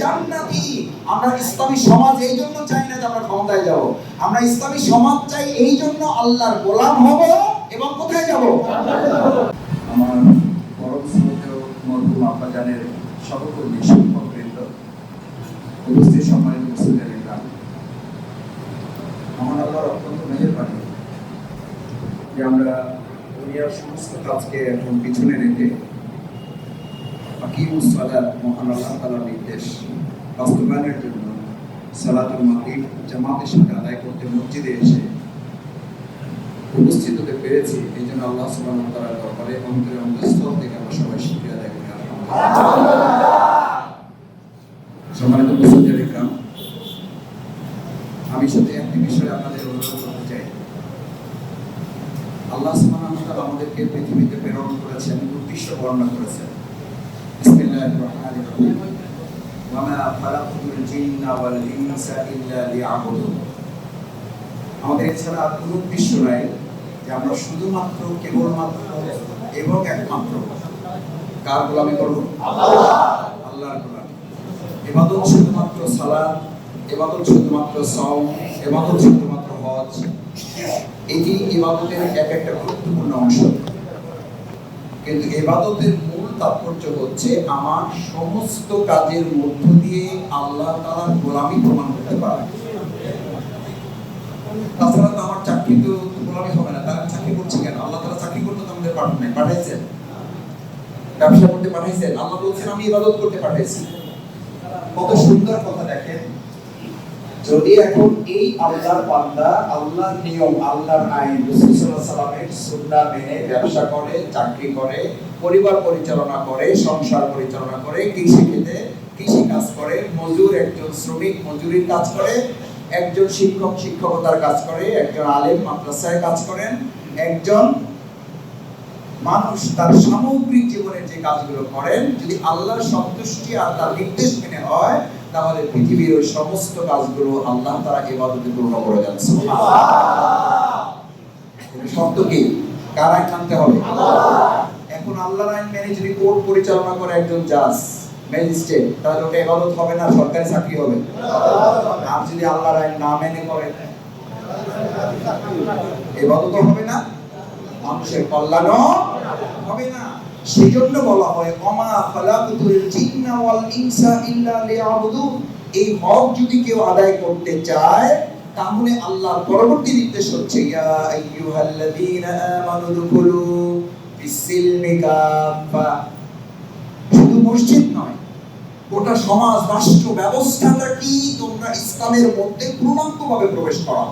জান্নাতি। আমরা ইসলামী সমাজ এই জন্য চাই না যে আমরা ক্ষমতায় যাব। আমরা ইসলামী সমাজ চাই এই জন্য আল্লাহর গোলাম হব এবং কোথায় যাব? আমার পরম শ্রদ্ধেয় মরহুম আব্বাজানের সহকর্মী উপস্থিত সম্মানিত মুসলিমের আল্লাহর অত্যন্ত যে আমরা দুনিয়ার সমস্ত কাজকে এখন পিছনে রেখে সালাত, মহান আল্লাহ নির্দেশ। বাস্তবায়নের জন্য সালাতুল জামাতের সাথে আদায় করতে মসজিদে এসে উপস্থিত হতে পেরেছি। এই জন্য আল্লাহ তাআলার দরবারে অন্তরে অন্তঃস্থল থেকে আমরা সবাই আদায় করি। সম্মানিত ইকরাম, আমি শুধু একটি বিষয়ে আপনাদের অনুরোধ করতে চাই। আল্লাহ আমাদেরকে পৃথিবীতে প্রেরণ করেছেন, উদ্দেশ্য বর্ণনা করেছেন। রহমানির রহিম ওয়া মা খালাকতুল জিন্না ওয়াল ইনসা আমাদের এছাড়া কোনো উদ্দেশ্য নাই যে আমরা শুধুমাত্র কেবলমাত্র এবং একমাত্র কার গোলামি করব? আল্লাহর গোলামি। এবাদত শুধুমাত্র সালাত, এবাদত শুধুমাত্র সম এবাদত শুধুমাত্র হজ, এটি ইবাদতের এক একটা গুরুত্বপূর্ণ অংশ। কিন্তু এবাদতের মূল তাৎপর্য হচ্ছে আমার সমস্ত কাজের মধ্য দিয়ে আল্লাহ তাআলার গোলামি প্রমাণ করতে পারা। তাছাড়া তো আমার চাকরি তো গোলামি হবে না, তারা চাকরি করছে কেন? আল্লাহ চাকরি করতে তো আমাদের পাঠান পাঠাইছেন। ব্যবসা করতে পাঠাইছেন, আল্লাহ বলছেন, আমি ইবাদত করতে পাঠাইছি। কত সুন্দর কথা দেখেন যদি এখন এই আল্লাহর বান্দা, আল্লাহর নিয়ম, আল্লাহর আইন, রাসূল সাল্লাল্লাহু আলাইহি সাল্লামের সুন্নাহ মেনে ব্যবসা করে, চাকরি করে, পরিবার পরিচালনা করে, সংসার পরিচালনা করে, কৃষি ক্ষেত্রে কৃষি কাজ করে, মজুর একজন শ্রমিক মজুরির কাজ করে, একজন শিক্ষক শিক্ষকতার কাজ করে, একজন আলেম মাদ্রাসায় কাজ করেন, একজন মানুষ তার সামগ্রিক জীবনের যে কাজগুলো করেন, যদি আল্লাহর সন্তুষ্টি আর তার নির্দেশ মেনে হয় তাহলে পৃথিবীর ওই সমস্ত কাজগুলো আল্লাহ তারা ইবাদতে পূর্ণ করে যাচ্ছে শর্ত কি? কার আইন হবে? এখন আল্লাহর আইন মেনে যদি কোর্ট পরিচালনা করে একজন জাজ, ম্যাজিস্ট্রেট, তাহলে ওটা ইবাদত হবে না, সরকারি চাকরি হবে? আর যদি আল্লাহর আইন না মেনে করে? ইবাদত হবে না, মানুষের কল্যাণও হবে না। সেজন্য বলা হয়, অমা খালাকুতুল জিন্না ওয়াল ইনসা ইল্লা লিয়াবুদুন এই হক যদি কেউ আদায় করতে চায়, তাহলে আল্লাহর পরবর্তী নির্দেশ হচ্ছে, ইয়া আইয়ুহাল্লাযীনা আমানু দুখুলু ফিস-সিলমি কাফা শুধু মসজিদ নয়, গোটা সমাজ, রাষ্ট্র, ব্যবস্থাটা কি তোমরা ইসলামের মধ্যে পূর্ণাঙ্গভাবে প্রবেশ করা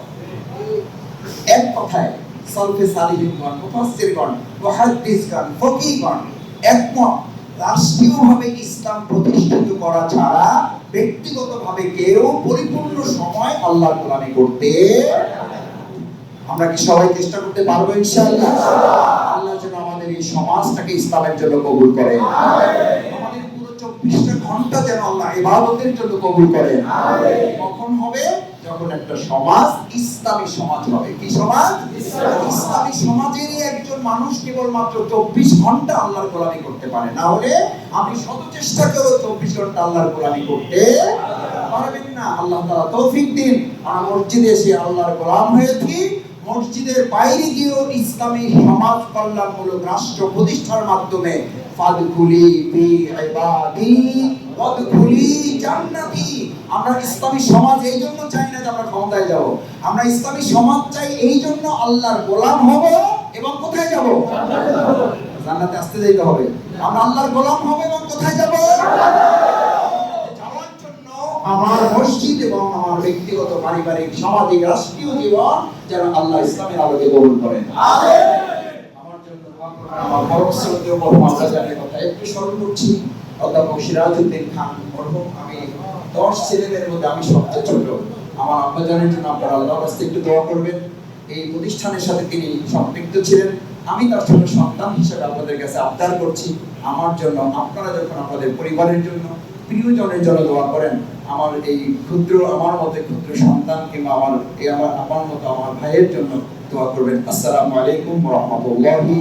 এক কথায় সালফে সালিহিনগণ মুফাসসিরগণ মুহাদ্দিসগণ ফকিহগণ একমত। রাষ্ট্রীয়ভাবে ইসলাম প্রতিষ্ঠিত করা ছাড়া ব্যক্তিগতভাবে কেউ পরিপূর্ণ সময় আল্লাহর গোলামি করতে আমরা কি সবাই চেষ্টা করতে পারব ইনশাআল্লাহ? আল্লাহ যেন আমাদের এই সমাজটাকে ইসলামের জন্য কবুল করে। আমাদের পুরো চব্বিশটা ঘণ্টা যেন আল্লাহ ইবাদতের জন্য কবুল করে একটা সমাজ ইসলামী সমাজ হবে। কি সমাজ? ইসলামী সমাজেরই একজন মানুষ কেবলমাত্র চব্বিশ ঘণ্টা আল্লাহর গোলামি করতে পারে। না হলে আপনি শত চেষ্টা করেও চব্বিশ ঘণ্টা আল্লাহর গোলামি করতে পারবেন না। আল্লাহ তাআলা তৌফিক দিন। আমরা মসজিদে এসে আল্লাহর গোলাম হয়েছি মসজিদের বাইরে গিয়েও ইসলামী সমাজ কল্যাণমূলক রাষ্ট্র প্রতিষ্ঠার মাধ্যমে ফাদখুলি ফি ইবাদি ওয়াদখুলি জান্নাতি। আমরা ইসলামী সমাজ এই জন্য চাই না যে আমরা ক্ষমতায় যাব। আমরা ইসলামী সমাজ চাই এই জন্য আল্লাহর গোলাম হব এবং কোথায় যাব? জান্নাতে আসতে যেতে হবে। আমরা আল্লাহর গোলাম হব এবং কোথায় যাব? আমার মসজিদ এবং আমার ব্যক্তিগত পারিবারিক সামাজিক রাষ্ট্রীয় জীবন যেন আল্লাহ ইসলামের আলোকে গ্রহণ করেন। আমার কথা একটু স্মরণ করছি। অধ্যাপক সিরাজউদ্দিন খান মরহুম আমি দশ ছেলেদের মধ্যে আমি সবচেয়ে ছোট। আমার জন্য আপনারা আল্লাহর কাছে একটু দোয়া করবেন। এই প্রতিষ্ঠানের সাথে তিনি সম্পৃক্ত ছিলেন। আমি তার ছোট সন্তান হিসেবে আপনাদের কাছে আবদার করছি। আমার জন্য আপনারা যখন আপনাদের পরিবারের জন্য প্রিয়জনের জন্য দোয়া করেন, আমার এই ক্ষুদ্র, আমার মতে ক্ষুদ্র সন্তান কিংবা আমার, এই আমার আমার মতো আমার ভাইয়ের জন্য দোয়া করবেন। আসসালামু আলাইকুম রাহমাতুল্লাহি